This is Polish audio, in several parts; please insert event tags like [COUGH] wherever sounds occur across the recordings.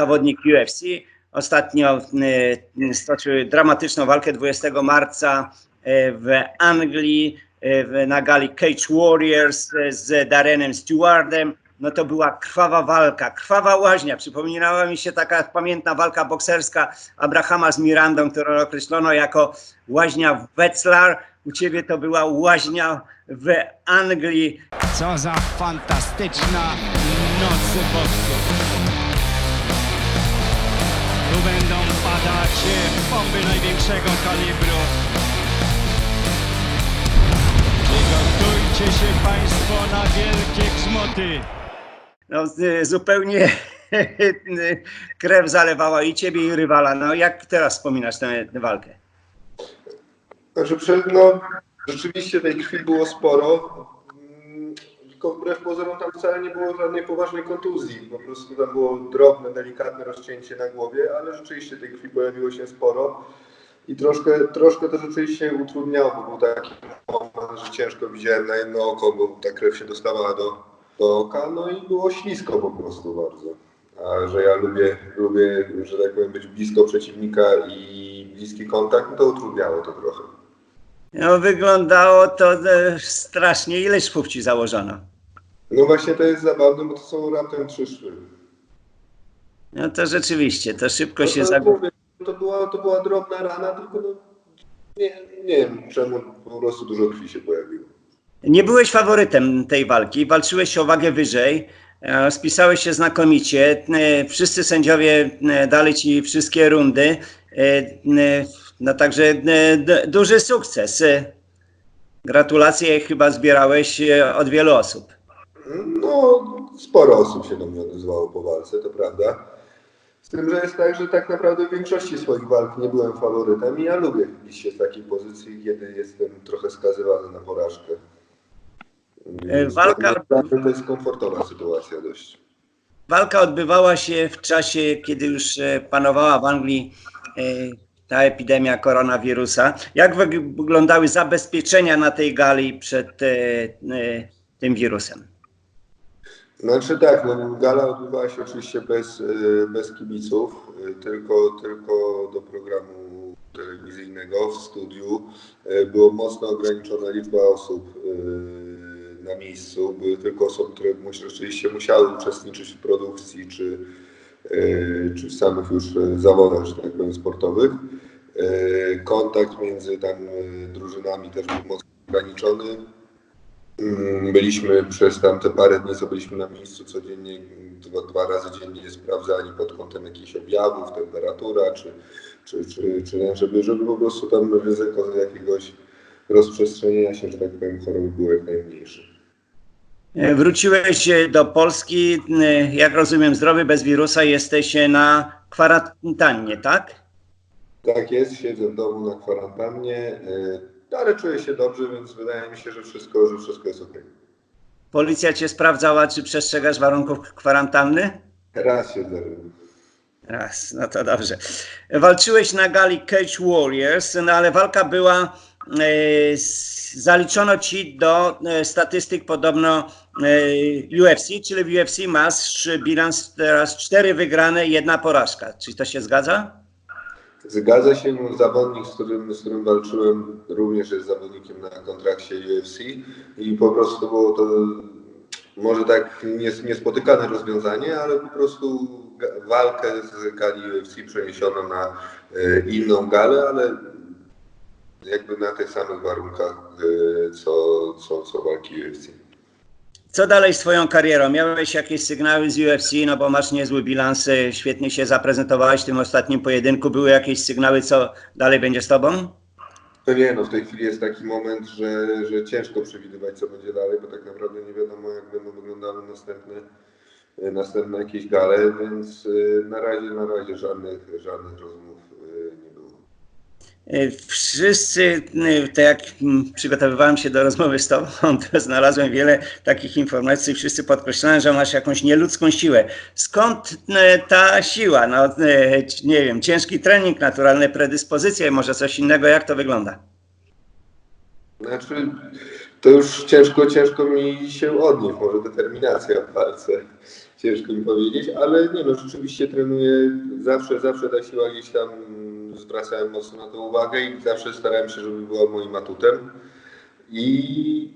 zawodnik UFC. Ostatnio e, stoczył dramatyczną walkę 20 marca e, w Anglii w- na gali Cage Warriors z Darrenem Stewardem. No to była krwawa walka, krwawa łaźnia. Przypominała mi się taka pamiętna walka bokserska Abrahama z Mirandą, którą określono jako łaźnia w Wetzlar. U ciebie to była łaźnia w Anglii. Co za fantastyczna noc boksu. Tu będą padać e, bomby największego kalibru. Przygotujcie się Państwo na wielkie grzmoty. No, z- zupełnie [LAUGHS] krew zalewała i ciebie, i rywala. No, jak teraz wspominasz tę, tę walkę? Znaczy, prze- no, rzeczywiście tej krwi było sporo, tylko wbrew pozorom tam wcale nie było żadnej poważnej kontuzji. Po prostu tam było drobne, delikatne rozcięcie na głowie, ale rzeczywiście tej krwi pojawiło się sporo. I troszkę, troszkę to rzeczywiście utrudniało, bo był taki moment, że ciężko widziałem na jedno oko, bo ta krew się dostawała do, do oka, no i było ślisko po prostu bardzo. A że ja lubię, lubię, że tak powiem, być blisko przeciwnika i bliski kontakt, no to utrudniało to trochę. No, wyglądało to e, strasznie. Ile szwów ci założono? No właśnie to jest zabawne, bo to są raptem trzy szwy. No to rzeczywiście, to szybko No się to, zagubiło. mówię, to, była, to była drobna rana, tylko no, nie, nie wiem czemu po prostu dużo krwi się pojawiło. Nie byłeś faworytem tej walki, walczyłeś o wagę wyżej, e, spisałeś się znakomicie, e, wszyscy sędziowie e, dali ci wszystkie rundy, no także duży sukces. Gratulacje chyba zbierałeś od wielu osób. No, sporo osób się do mnie odezwało po walce, to prawda. Z tym, że jest tak, że tak naprawdę w większości swoich walk nie byłem faworytem i ja lubię iść się z takiej pozycji, kiedy jestem trochę skazywany na porażkę. Więc walka- dla mnie To jest komfortowa sytuacja dość. Walka odbywała się w czasie, kiedy już e, panowała w Anglii e, ta epidemia koronawirusa. Jak wyg- wyglądały zabezpieczenia na tej gali przed e, e, tym wirusem? Znaczy tak, no, gala odbywała się oczywiście bez, y, bez kibiców, y, tylko, tylko do programu telewizyjnego w studiu. Y, Było mocno ograniczona liczba osób na miejscu. Były tylko osoby, które rzeczywiście musiały uczestniczyć w produkcji czy, czy w samych już zawodach, że tak powiem, sportowych. Kontakt między tam drużynami też był mocno ograniczony. Mm, Byliśmy przez tamte parę dni, co byliśmy na miejscu codziennie, dwa, dwa razy dziennie sprawdzani pod kątem jakichś objawów, temperatura, czy, czy, czy, czy żeby, żeby po prostu tam ryzyko jakiegoś rozprzestrzenienia się, że tak powiem, choroby było jak najmniejsze. E, Wróciłeś e, do Polski, e, jak rozumiem, zdrowy, bez wirusa, jesteś na kwarantannie, tak? Tak jest, siedzę w domu na kwarantannie, ale czuję się dobrze, więc wydaje mi się, że wszystko, że wszystko jest ok. Policja cię sprawdzała, czy przestrzegasz warunków kwarantanny? Raz się zdarzyło. Raz, no to dobrze. Walczyłeś na gali Cage Warriors, no ale walka była, e, zaliczono ci do e, statystyk podobno e, UFC, czyli w UFC masz bilans teraz cztery wygrane, jedna porażka. Czy to się zgadza? Zgadza się, zawodnik, z którym, z którym walczyłem, również jest zawodnikiem na kontrakcie UFC i po prostu było to może tak nies- niespotykane rozwiązanie, ale po prostu walkę z gali UFC przeniesiono na e, inną galę, ale jakby na tych samych warunkach, e, co, co, co walki UFC. Co dalej z twoją karierą? Miałeś jakieś sygnały z UFC, no bo masz niezły bilans, świetnie się zaprezentowałeś w tym ostatnim pojedynku. Były jakieś sygnały, co dalej będzie z tobą? No nie, no w tej chwili jest taki moment, że, że ciężko przewidywać, co będzie dalej, bo tak naprawdę nie wiadomo, jak będą wyglądały następne, następne jakieś gale, więc e, na razie, na razie żadnych, żadnych rozmów e, nie było. E, Wszyscy, e, tak jak mm, przygotowywałem się do rozmowy z Tobą, [LAUGHS] to znalazłem wiele takich informacji. Wszyscy podkreślają, że masz jakąś nieludzką siłę. Skąd e, ta siła? No, e, nie wiem, ciężki trening, naturalne predyspozycje, może coś innego. Jak to wygląda? Znaczy, to już ciężko, ciężko mi się odnieść, może determinacja w walce. ciężko mi powiedzieć, ale nie no, rzeczywiście trenuję, zawsze, zawsze ta siła gdzieś tam zwracałem mocno na to uwagę i zawsze starałem się, żeby była moim atutem. I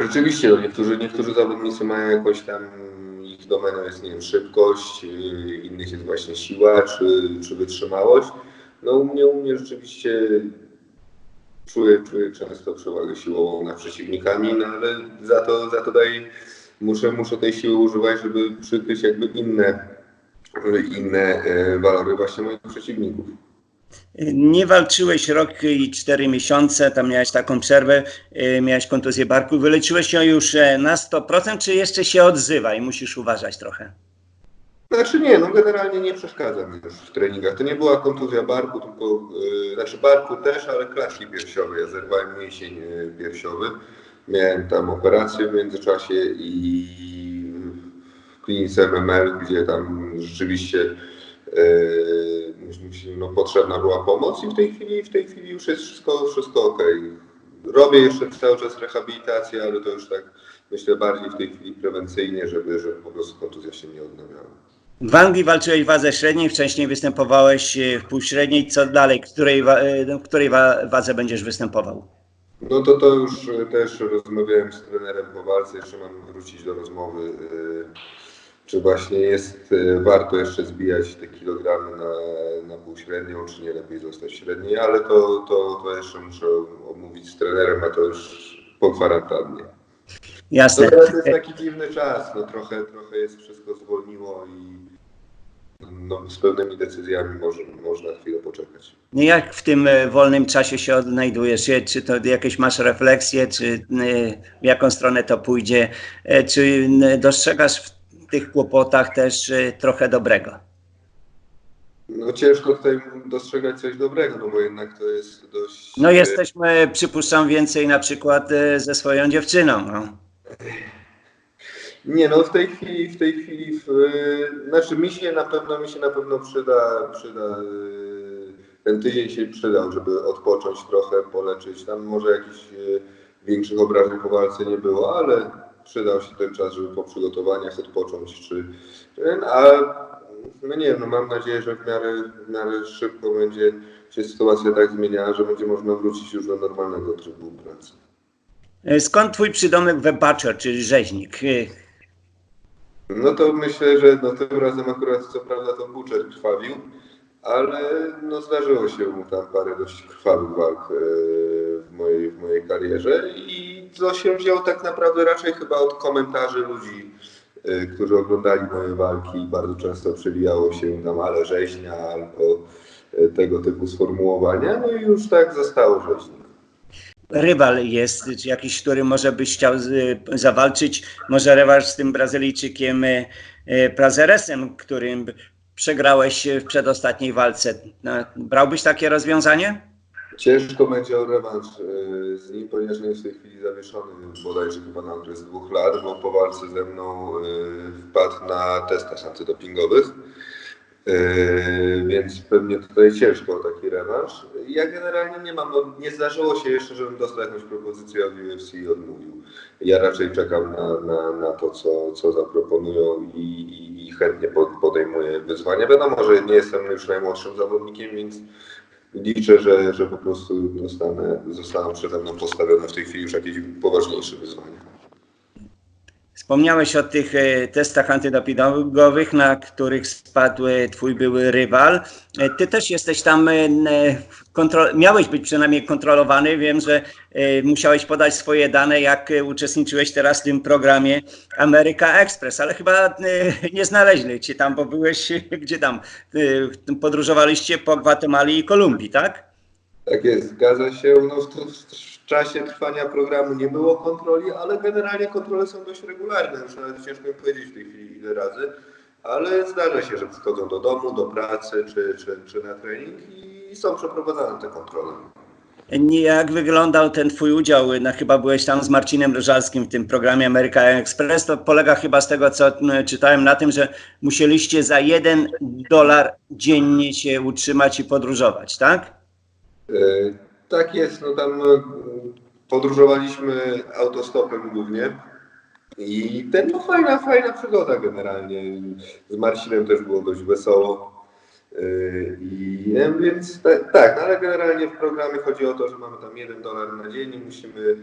rzeczywiście, no, niektórzy, niektórzy zawodnicy mają jakąś tam, ich domeną jest, nie wiem, szybkość, yy, innych jest właśnie siła czy, czy wytrzymałość. No u mnie, u mnie rzeczywiście czuję, czuję często przewagę siłową nad przeciwnikami, no ale za to, za to daję, muszę, muszę tej siły używać, żeby przykryć jakby inne, inne e, walory właśnie moich przeciwników. Nie walczyłeś rok i cztery miesiące, tam miałeś taką przerwę, y, miałeś kontuzję barku. Wyleczyłeś ją już e, na 100%, czy jeszcze się odzywa i musisz uważać trochę? Znaczy nie, no generalnie nie przeszkadza mi już w treningach. To nie była kontuzja barku, tylko, yy, znaczy barku też, ale klatki piersiowej. Ja zerwałem mięsień piersiowy. Miałem tam operację w międzyczasie i w klinice MML, gdzie tam rzeczywiście no, potrzebna była pomoc i w tej chwili, w tej chwili już jest wszystko, wszystko ok. Robię jeszcze cały czas rehabilitację, ale to już tak myślę bardziej w tej chwili prewencyjnie, żeby, żeby po prostu kontuzja się nie odnawiała. W Anglii walczyłeś w wadze średniej, wcześniej występowałeś e, w półśredniej. Co dalej? Której, wa- e, w której wa- wadze będziesz występował? No to to już też rozmawiałem z trenerem po walce, jeszcze mam wrócić do rozmowy, czy właśnie jest e, warto jeszcze zbijać te kilogramy na, na półśrednią, czy nie lepiej zostać średniej, ale to, to, to jeszcze muszę omówić z trenerem, a to już po kwarantannie. Jasne. No teraz jest taki dziwny czas, no trochę, trochę jest wszystko zwolniło i no, z pewnymi decyzjami może, można chwilę poczekać. No Jak w tym e, wolnym czasie się odnajdujesz? Czy to jakieś masz refleksje, czy e, w jaką stronę to pójdzie? E, Czy dostrzegasz w tych kłopotach też e, trochę dobrego? No ciężko tutaj dostrzegać coś dobrego, no bo jednak to jest dość... No jesteśmy, przypuszczam, więcej na przykład e, ze swoją dziewczyną. No. Nie no, w tej chwili, w tej chwili, w, y, znaczy mi się na pewno, mi się na pewno przyda, przyda, y, ten tydzień się przydał, żeby odpocząć trochę, poleczyć. Tam może jakichś y, większych obrażeń po walce nie było, ale przydał się ten czas, żeby po przygotowaniach odpocząć, czy ten, a no nie wiem, no mam nadzieję, że w miarę, w miarę szybko będzie się sytuacja tak zmieniała, że będzie można wrócić już do normalnego trybu pracy. E, Skąd twój przydomek The Butcher, czyli rzeźnik? E, No to myślę, że no tym razem akurat co prawda to Butcher krwawił, ale no zdarzyło się mu tam parę dość krwawych walk e, w mojej, w mojej karierze i to się wzięło tak naprawdę raczej chyba od komentarzy ludzi, e, którzy oglądali moje walki i bardzo często przewijało się tam ale rzeźnia albo e, tego typu sformułowania, no i już tak zostało rzeźnik. Rywal jest, czy jakiś, który może byś chciał z, zawalczyć, może rewanż z tym Brazylijczykiem Prazeresem, którym przegrałeś w przedostatniej walce. No, brałbyś takie rozwiązanie? Ciężko będzie o rewanż e, z nim, ponieważ on jest w tej chwili zawieszony bodajże chyba na okres dwóch lat, bo po walce ze mną e, wpadł na testach antydopingowych. E, Więc pewnie tutaj ciężko o taki rewanż. Ja generalnie nie mam, no nie zdarzyło się jeszcze, żebym dostał jakąś propozycję od UFC i odmówił. Ja raczej czekam na, na, na to, co, co zaproponują i, i, chętnie pod- podejmuję wyzwania. Wiadomo, że nie jestem już najmłodszym zawodnikiem, więc liczę, że, że po prostu zostanę, zostaną przede mną postawione w tej chwili już jakieś poważniejsze wyzwania. Wspomniałeś o tych e, testach antydopingowych, na których spadł twój były rywal. E, Ty też jesteś tam, e, miałeś być przynajmniej kontrolowany. Wiem, że musiałeś podać swoje dane, jak uczestniczyłeś teraz w tym programie America Express, ale chyba nie znaleźli cię tam, bo byłeś [LAUGHS] gdzie tam? Podróżowaliście po Gwatemali i Kolumbii, tak? Tak jest, zgadza się. No w, w, czasie trwania programu nie było kontroli, ale generalnie kontrole są dość regularne. Już nawet ciężko mi powiedzieć w tej chwili ile razy, ale zdarza się, że przychodzą do domu, do pracy czy, czy, czy na trening i są przeprowadzane te kontrole. Jak wyglądał ten twój udział? No, chyba byłeś tam z Marcinem Ryżalskim w tym programie America Express. To polega chyba z tego, co m, czytałem na tym, że musieliście za jeden dolar dziennie się utrzymać i podróżować, tak? E, Tak jest, no tam e, podróżowaliśmy autostopem głównie. I ten, no fajna, fajna przygoda generalnie. Z Marcinem też było dość wesoło. Yy, I nie, więc tak, no ale generalnie w programie chodzi o to, że mamy tam jeden dolar na dzień i musimy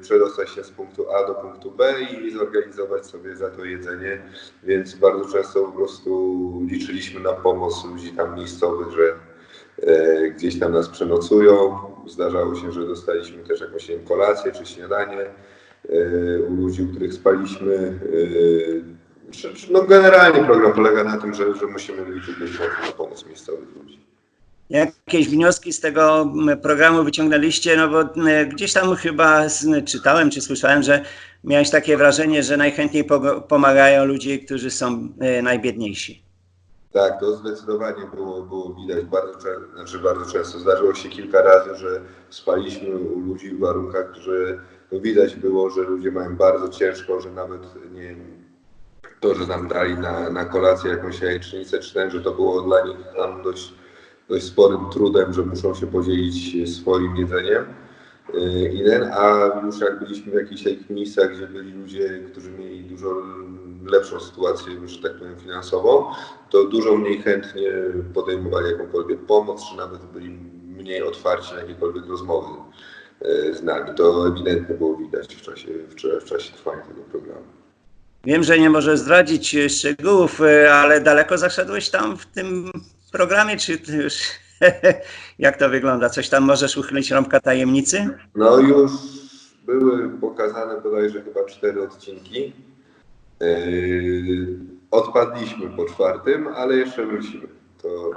przedostać się z punktu A do punktu B i zorganizować sobie za to jedzenie. Więc bardzo często po prostu liczyliśmy na pomoc ludzi tam miejscowych, że e, gdzieś tam nas przenocują. Zdarzało się, że dostaliśmy też jakąś kolację czy śniadanie e, u ludzi, u których spaliśmy. e, No generalnie program polega na tym, że, że musimy liczyć na pomoc miejscowych ludzi. Jakieś wnioski z tego programu wyciągnęliście? No bo gdzieś tam chyba czytałem czy słyszałem, że miałeś takie wrażenie, że najchętniej pomagają ludzie, którzy są e, najbiedniejsi. Tak, to zdecydowanie było, było widać bardzo, znaczy bardzo często. Zdarzyło się kilka razy, że spaliśmy u ludzi w warunkach, że no widać było, że ludzie mają bardzo ciężko, że nawet nie to, że nam dali na, na kolację jakąś jajecznicę czy ten, że to było dla nich tam dość, dość sporym trudem, że muszą się podzielić swoim jedzeniem. Yy, a już jak byliśmy w jakichś takich miejscach, gdzie byli ludzie, którzy mieli dużo lepszą sytuację, że tak powiem, finansową, to dużo mniej chętnie podejmowali jakąkolwiek pomoc, czy nawet byli mniej otwarci na jakiekolwiek rozmowy e, z nami. To ewidentnie było widać w czasie, w, cza- w czasie trwania tego programu. Wiem, że nie możesz zdradzić e, szczegółów, e, ale daleko zaszedłeś tam w tym programie, czy ty już [LAUGHS] jak to wygląda? Coś tam możesz uchylić rąbka tajemnicy? No już były pokazane bodajże chyba cztery odcinki. E, Odpadliśmy po czwartym, ale jeszcze wrócimy. To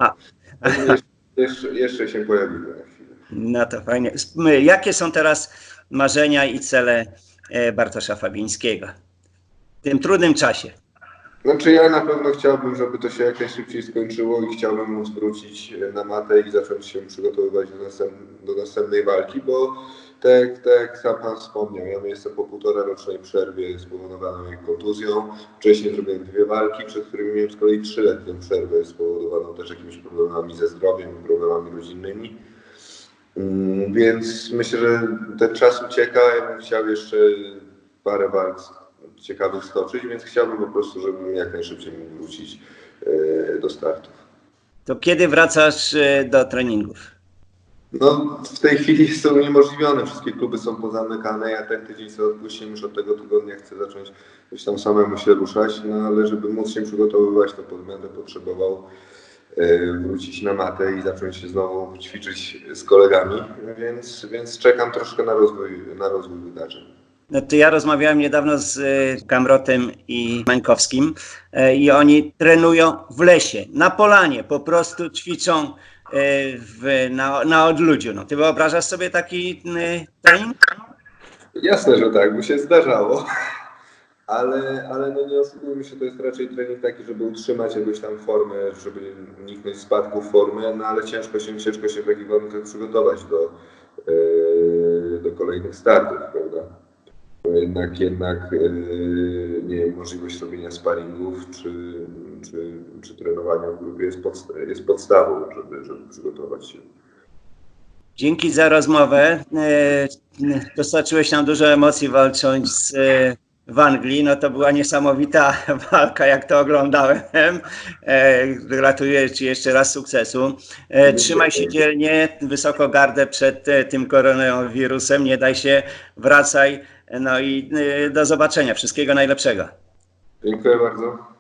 jeszcze, jeszcze, jeszcze się pojawimy na chwilę. No to fajnie. Jakie są teraz marzenia i cele e, Bartosza Fabińskiego w tym trudnym czasie? Znaczy ja na pewno chciałbym, żeby to się jak najszybciej skończyło i chciałbym móc wrócić na matę i zacząć się przygotowywać do, następ, do następnej walki, bo tak, tak sam Pan wspomniał, ja jestem po półtora rocznej przerwie spowodowanej kontuzją. Wcześniej zrobiłem dwie walki, przed którymi miałem z kolei trzyletnią przerwę spowodowaną też jakimiś problemami ze zdrowiem problemami rodzinnymi. Mm, Więc myślę, że ten czas ucieka. Ja bym chciał jeszcze parę walk ciekawych stoczyć, więc chciałbym po prostu, żebym jak najszybciej mógł wrócić e, do startów. To kiedy wracasz e, do treningów? No, w tej chwili jest to uniemożliwione. Wszystkie kluby są pozamykane. Ja ten tydzień sobie odpuściłem już od tego tygodnia. Chcę zacząć gdzieś tam samemu się ruszać, no ale żeby móc się przygotowywać, to będę potrzebował e, wrócić na matę i zacząć się znowu ćwiczyć z kolegami, więc, więc czekam troszkę na rozwój, na rozwój wydarzeń. No to ja rozmawiałem niedawno z e, Kamrotem i Mańkowskim e, i oni trenują w lesie, na polanie, po prostu ćwiczą w, na, na odludziu. No, ty wyobrażasz sobie taki e, trening? Jasne, że tak, by się zdarzało. Ale, ale no nie oszukujmy się, to jest raczej trening taki, żeby utrzymać jakąś tam formę, żeby uniknąć spadku formy, no ale ciężko się, ciężko się w takich warunkach przygotować do, e, do kolejnych startów, prawda? Bo jednak, jednak e, nie wiem, możliwość robienia sparingów czy, czy, czy trenowania w grupie jest, podsta- jest podstawą, żeby, żeby przygotować się. Dzięki za rozmowę. E, Dostarczyłeś nam dużo emocji walcząc z, e, w Anglii. No to była niesamowita [LAUGHS] walka, jak to oglądałem. E, Gratuluję Ci jeszcze raz sukcesu. Trzymaj się dzielnie, wysoko gardę przed tym koronawirusem. Nie daj się, wracaj. No i do zobaczenia. Wszystkiego najlepszego. Dziękuję bardzo.